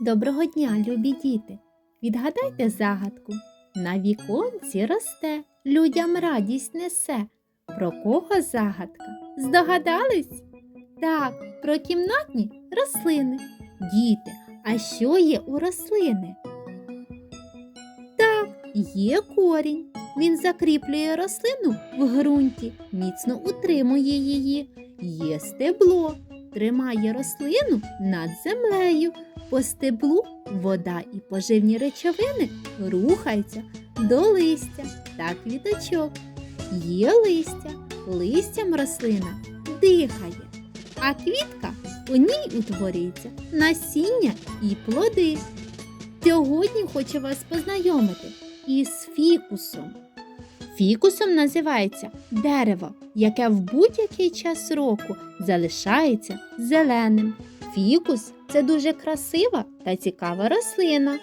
Доброго дня, любі діти! Відгадайте загадку. На віконці росте, людям радість несе. Про кого загадка? Здогадались? Так, про кімнатні рослини. Діти, а що є у рослини? Так, є корінь. Він закріплює рослину в ґрунті, міцно утримує її. Є стебло, тримає рослину над землею. По стеблу вода і поживні речовини рухаються до листя та квіточок. Є листя, листям рослина дихає, а квітка у ній утворюється насіння і плоди. Сьогодні хочу вас познайомити із фікусом. Фікусом називається дерево, яке в будь-який час року залишається зеленим. Фікус це дуже красива та цікава рослина.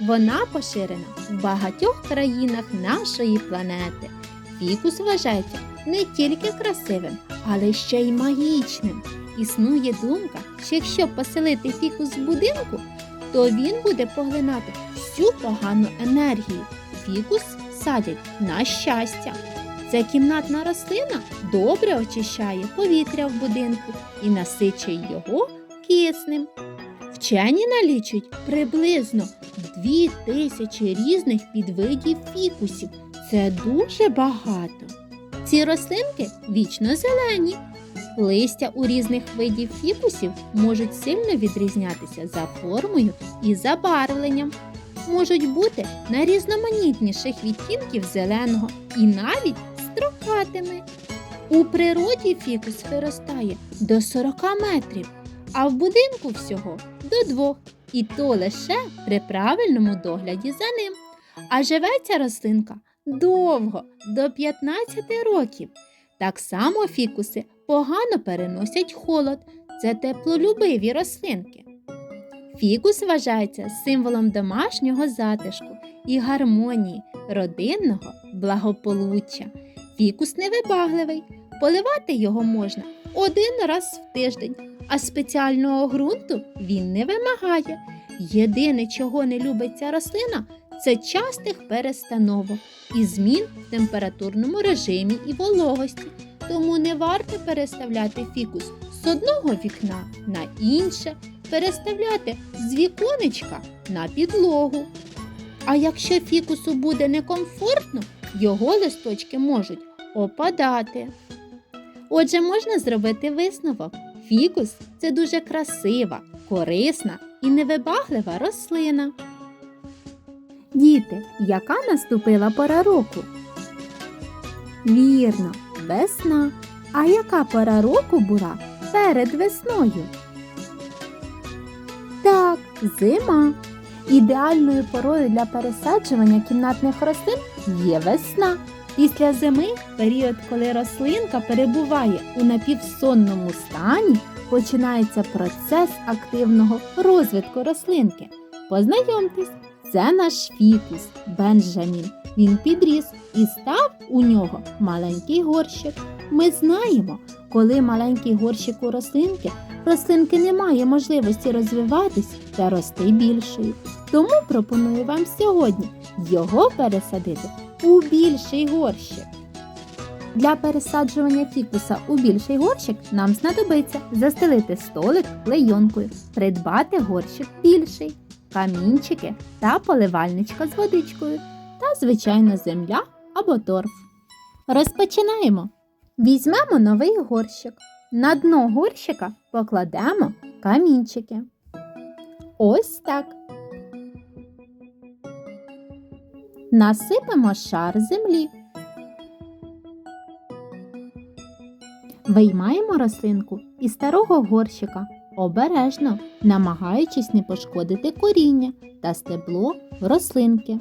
Вона поширена в багатьох країнах нашої планети. Фікус вважається не тільки красивим, але ще й магічним. Існує думка, що якщо поселити фікус в будинку, то він буде поглинати всю погану енергію. Фікус садять на щастя. Ця кімнатна рослина добре очищає повітря в будинку і насичує його киснем. Вчені налічують приблизно дві тисячі різних підвидів фікусів. Це дуже багато. Ці рослинки вічно зелені. Листя у різних видів фікусів можуть сильно відрізнятися за формою і забарвленням. Можуть бути найрізноманітніших відтінків зеленого і навіть строкатими. У природі фікус виростає до 40 метрів а в будинку всього до двох, і то лише при правильному догляді за ним. А живе ця рослинка довго, до 15 років. Так само фікуси погано переносять холод, це теплолюбиві рослинки. Фікус вважається символом домашнього затишку і гармонії, родинного благополуччя. Фікус невибагливий, поливати його можна один раз в тиждень а спеціального ґрунту він не вимагає. Єдине, чого не любить ця рослина, це частих перестановок і змін в температурному режимі і вологості. Тому не варто переставляти фікус з одного вікна на інше, переставляти з віконечка на підлогу. А якщо фікусу буде некомфортно, його листочки можуть опадати. Отже, можна зробити висновок. Фікус це дуже красива, корисна і невибаглива рослина. Діти, яка наступила пора року? Вірно, весна. А яка пора року була перед весною? Зима. Ідеальною порою для пересаджування кімнатних рослин є весна. Після зими період, коли рослинка перебуває у напівсонному стані, починається процес активного розвитку рослинки. Познайомтесь, це наш фікус Бенджамін. Він підріс і став у нього маленький горщик. Ми знаємо, коли маленький горщик у рослинки, рослинки не має можливості розвиватись та рости більшою. Тому пропоную вам сьогодні його пересадити у більший горщик. Для пересаджування фікуса у більший горщик нам знадобиться застелити столик клейонкою, придбати горщик більший, камінчики та поливальничка з водичкою та, звичайно, земля або торф. Розпочинаємо. Візьмемо новий горщик. На дно горщика покладемо камінчики. Ось так. Насипемо шар землі. Виймаємо рослинку із старого горщика обережно, намагаючись не пошкодити коріння та стебло рослинки.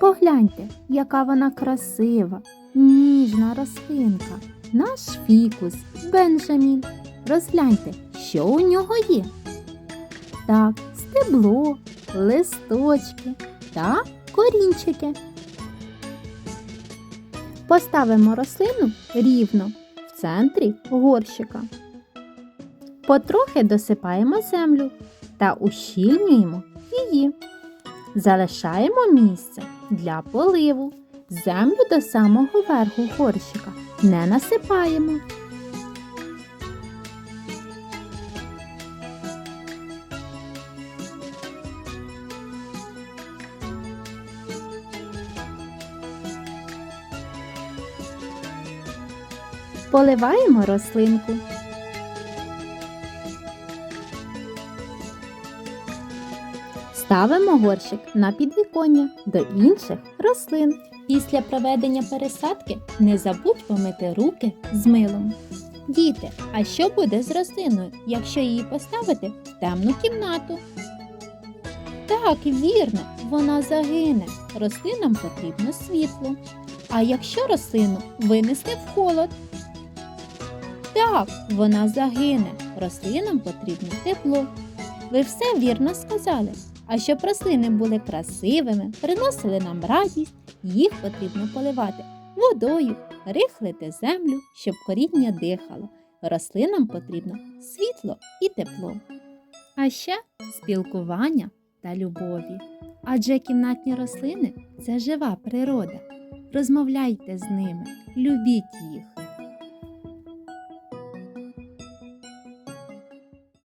Погляньте, яка вона красива, ніжна рослинка. Наш фікус Бенджамін. Розгляньте, що у нього є. Так, стебло, листочки та корінчики. Поставимо рослину рівно в центрі горщика. Потрохи досипаємо землю та ущільнюємо її. Залишаємо місце для поливу. Землю до самого верху горщика не насипаємо. Поливаємо рослинку. Ставимо горщик на підвіконня до інших рослин. Після проведення пересадки не забудь помити руки з милом. Діти, а що буде з рослиною, якщо її поставити в темну кімнату? Так, вірно, вона загине. Рослинам потрібно світло. А якщо рослину винести в холод? Так, вона загине. Рослинам потрібно тепло. Ви все вірно сказали. А щоб рослини були красивими, приносили нам радість, їх потрібно поливати водою, рихлити землю, щоб коріння дихало. Рослинам потрібно світло і тепло. А ще спілкування та любові. Адже кімнатні рослини це жива природа. Розмовляйте з ними, любіть їх.